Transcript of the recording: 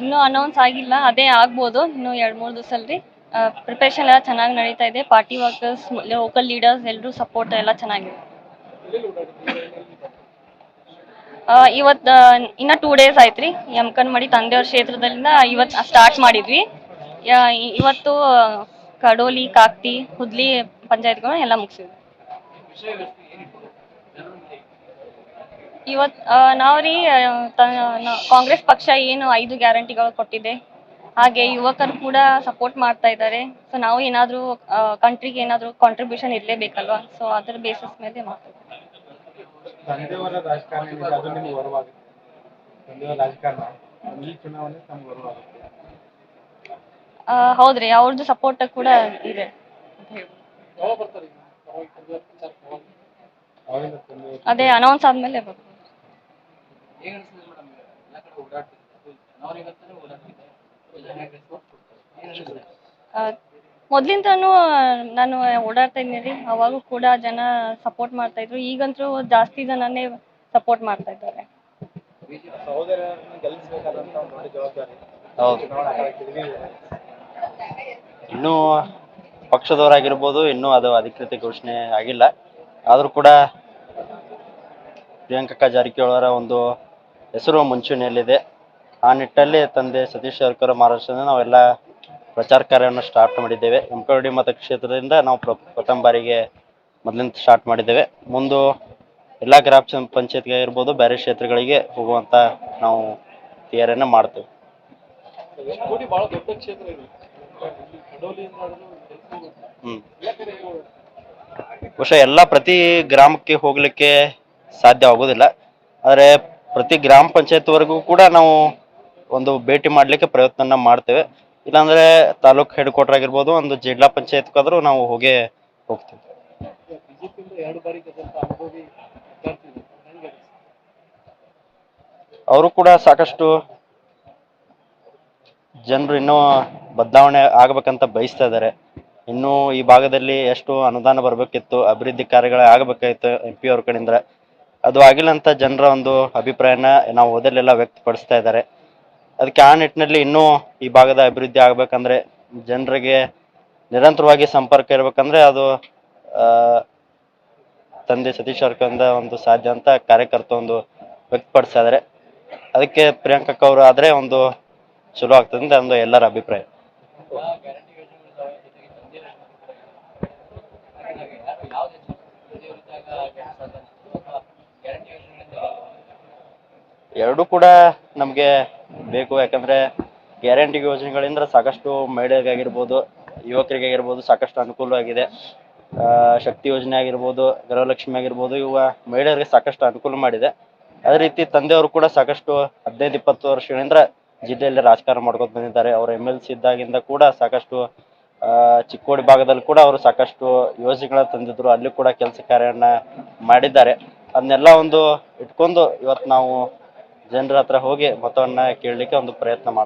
ಇನ್ನೂ ಅನೌನ್ಸ್ ಆಗಿಲ್ಲ ಅದೇ ಆಗ್ಬೋದು ಇನ್ನು ಎರಡು ಮೂರು ದಿವಸದಲ್ಲಿ. ಪ್ರಿಪರೇಷನ್ ಎಲ್ಲ ಚೆನ್ನಾಗಿ ನಡೀತಾ ಇದೆ ಪಾರ್ಟಿ ವರ್ಕರ್ಸ್ ಲೋಕಲ್ ಲೀಡರ್ಸ್ ಎಲ್ಲರೂ ಸಪೋರ್ಟ್ ಎಲ್ಲ ಚೆನ್ನಾಗಿದೆ. ಇವತ್ತು ಇನ್ನ ಟೂ ಡೇಸ್ ಆಯ್ತು ರೀ ಯಮಕನ್ಮಡಿ ತಂದೆಯವ್ರ ಕ್ಷೇತ್ರದಿಂದ ಇವತ್ತು ಸ್ಟಾರ್ಟ್ ಮಾಡಿದ್ವಿ. ಇವತ್ತು ಕಡೋಲಿ ಕಾಕ್ತಿ ಹುದ್ಲಿ ಪಂಚಾಯತ್ಗಳನ್ನ ಎಲ್ಲ ಮುಗಿಸಿದ್ವಿ. ಇವತ್ತು ನಾವು ರೀ ತ- ಕಾಂಗ್ರೆಸ್ ಪಕ್ಷ ಏನು ಐದು ಗ್ಯಾರಂಟಿಗಳು ಕೊಟ್ಟಿದೆ. ಹಾಗೆ ಯುವಕರು ಕೂಡ ಸಪೋರ್ಟ್ ಮಾಡ್ತಾ ಇದ್ದಾರೆ. ಸೊ ನಾವು ಏನಾದರೂ ಕಂಟ್ರಿಗೆ ಏನಾದರೂ ಕಾಂಟ್ರಿಬ್ಯೂಷನ್ ಇರಲೇಬೇಕಲ್ವಾ? ಸೊ ಅದರ ಬೇಸಿಸ್ ಮೇಲೆ ಹೌದ್ರಿ ಅವ್ರದ್ದು ಸಪೋರ್ಟ್ ಕೂಡ ಇದೆ. ಅದೇ ಅನೌನ್ಸ್ ಆದ್ಮೇಲೆ ಮೊದ್ಲಿಂದನೂ ನಾನು ಓಡಾಡ್ತಾ ಇದ್ದೀನಿ. ರೀ ಅವಾಗೂ ಕೂಡ ಜನ ಸಪೋರ್ಟ್ ಮಾಡ್ತಾ ಇದ್ರು. ಈಗಂತೂ ಜಾಸ್ತಿ ಜನನೇ ಸಪೋರ್ಟ್ ಮಾಡ್ತಾ ಇದ್ದಾರೆ. ಇನ್ನೂ ಪಕ್ಷದವರಾಗಿರ್ಬೋದು ಇನ್ನೂ ಅದು ಅಧಿಕೃತ ಘೋಷಣೆ ಆಗಿಲ್ಲ. ಆದರೂ ಕೂಡ ಪ್ರಿಯಾಂಕಾ ಜಾರಕಿಹೊಳರ ಒಂದು ಹೆಸರು ಮುಂಚೂಣಿಯಲ್ಲಿದೆ. ಆ ನಿಟ್ಟಲ್ಲಿ ತಂದೆ ಸತೀಶ್ ಜಾರಕಿಹೊಳಿ ಮಹಾರಾಷ್ಟ್ರದಿಂದ ನಾವೆಲ್ಲ ಪ್ರಚಾರ ಕಾರ್ಯವನ್ನು ಸ್ಟಾರ್ಟ್ ಮಾಡಿದ್ದೇವೆ. ಎಮ್ಕರಡಿ ಮತಕ್ಷೇತ್ರದಿಂದ ನಾವು ಪ್ರ, ಪ್ರಥಮ ಬಾರಿಗೆ ಮೊದಲಿಂದ ಸ್ಟಾರ್ಟ್ ಮಾಡಿದ್ದೇವೆ. ಮುಂದೆ ಎಲ್ಲ ಗ್ರಾಮ ಪಂಚಾಯತ್ಗೆ ಇರ್ಬೋದು ಬೇರೆ ಕ್ಷೇತ್ರಗಳಿಗೆ ಹೋಗುವಂಥ ನಾವು ತಯಾರಿಯನ್ನು ಮಾಡ್ತೇವೆ. ಹ್ಮ್. ಬಹುಶಃ ಎಲ್ಲ ಪ್ರತಿ ಗ್ರಾಮಕ್ಕೆ ಹೋಗ್ಲಿಕ್ಕೆ ಸಾಧ್ಯ ಆಗೋದಿಲ್ಲ ಆದರೆ ಪ್ರತಿ ಗ್ರಾಮ ಪಂಚಾಯತ್ವರೆಗೂ ಕೂಡ ನಾವು ಒಂದು ಭೇಟಿ ಮಾಡಲಿಕ್ಕೆ ಪ್ರಯತ್ನ ಮಾಡ್ತೇವೆ. ಇಲ್ಲಾಂದ್ರೆ ತಾಲೂಕ್ ಹೆಡ್ ಕ್ವಾರ್ಟರ್ ಆಗಿರ್ಬೋದು, ಒಂದು ಜಿಲ್ಲಾ ಪಂಚಾಯತ್ಗಾದ್ರೂ ನಾವು ಹೋಗೇ ಹೋಗ್ತೀವಿ? ಅವರು ಕೂಡ ಸಾಕಷ್ಟು ಜನರು ಇನ್ನೂ ಬದಲಾವಣೆ ಆಗಬೇಕಂತ ಬಯಸ್ತಾ ಇದ್ದಾರೆ. ಇನ್ನೂ ಈ ಭಾಗದಲ್ಲಿ ಎಷ್ಟು ಅನುದಾನ ಬರಬೇಕಿತ್ತು, ಅಭಿವೃದ್ಧಿ ಕಾರ್ಯಗಳೇ ಆಗಬೇಕಾಗಿತ್ತು ಎಂ ಪಿ ಅವ್ರ ಕಡೆಯಿಂದ. ಅದು ಆಗಿಲ್ಲ ಅಂತ ಜನರ ಒಂದು ಅಭಿಪ್ರಾಯನ ನಾವು ಓದಲೆಲ್ಲ ವ್ಯಕ್ತಪಡಿಸ್ತಾ ಇದ್ದಾರೆ. ಅದಕ್ಕೆ ಆ ನಿಟ್ಟಿನಲ್ಲಿ ಇನ್ನೂ ಈ ಭಾಗದ ಅಭಿವೃದ್ಧಿ ಆಗ್ಬೇಕಂದ್ರೆ ಜನರಿಗೆ ನಿರಂತರವಾಗಿ ಸಂಪರ್ಕ ಇರಬೇಕಂದ್ರೆ ಅದು ತಂದೆ ಸತೀಶ್ ಜಾರಕಿಹೊಳಿಯಿಂದ ಒಂದು ಸಾಧ್ಯ ಅಂತ ಕಾರ್ಯಕರ್ತ ಒಂದು ವ್ಯಕ್ತಪಡಿಸ್ತಾ ಇದ್ದಾರೆ. ಅದಕ್ಕೆ ಪ್ರಿಯಾಂಕಕ್ಕ ಅವರು ಆದ್ರೆ ಒಂದು ಚಲೋ ಆಗ್ತದೆ ಅಂತ ಒಂದು ಎಲ್ಲರ ಅಭಿಪ್ರಾಯ. ಎರಡೂ ಕೂಡ ನಮಗೆ ಬೇಕು, ಯಾಕಂದ್ರೆ ಗ್ಯಾರಂಟಿ ಯೋಜನೆಗಳಿಂದ ಸಾಕಷ್ಟು ಮಹಿಳೆಯರಿಗಾಗಿರ್ಬೋದು, ಯುವಕರಿಗಾಗಿರ್ಬೋದು ಸಾಕಷ್ಟು ಅನುಕೂಲವಾಗಿದೆ. ಶಕ್ತಿ ಯೋಜನೆ ಆಗಿರ್ಬೋದು, ಗೃಹಲಕ್ಷ್ಮಿ ಆಗಿರ್ಬೋದು, ಇವ ಮಹಿಳೆಯರಿಗೆ ಸಾಕಷ್ಟು ಅನುಕೂಲ ಮಾಡಿದೆ. ಅದೇ ರೀತಿ ತಂದೆಯವರು ಕೂಡ ಸಾಕಷ್ಟು ಹದಿನೈದು, ಇಪ್ಪತ್ತು ವರ್ಷಗಳಿಂದ ಜಿಲ್ಲೆಯಲ್ಲಿ ರಾಜಕಾರಣ ಮಾಡ್ಕೊಂಡು ಬಂದಿದ್ದಾರೆ. ಅವರು ಎಂ ಎಲ್ ಸಿ ಇದ್ದಾಗಿಂದ ಕೂಡ ಸಾಕಷ್ಟು ಚಿಕ್ಕೋಡಿ ಭಾಗದಲ್ಲಿ ಕೂಡ ಅವರು ಸಾಕಷ್ಟು ಯೋಜನೆಗಳನ್ನ ತಂದಿದ್ರು. ಅಲ್ಲಿ ಕೂಡ ಕೆಲಸ ಕಾರ್ಯನ ಮಾಡಿದ್ದಾರೆ. ಅದನ್ನೆಲ್ಲ ಒಂದು ಇಟ್ಕೊಂಡು ಇವತ್ತು ನಾವು ಜನರ ಹತ್ರ ಹೋಗಿ ಮತವನ್ನ ಕೇಳಲಿಕ್ಕೆ ಒಂದು ಪ್ರಯತ್ನ ಮಾಡ್ತೀವಿ.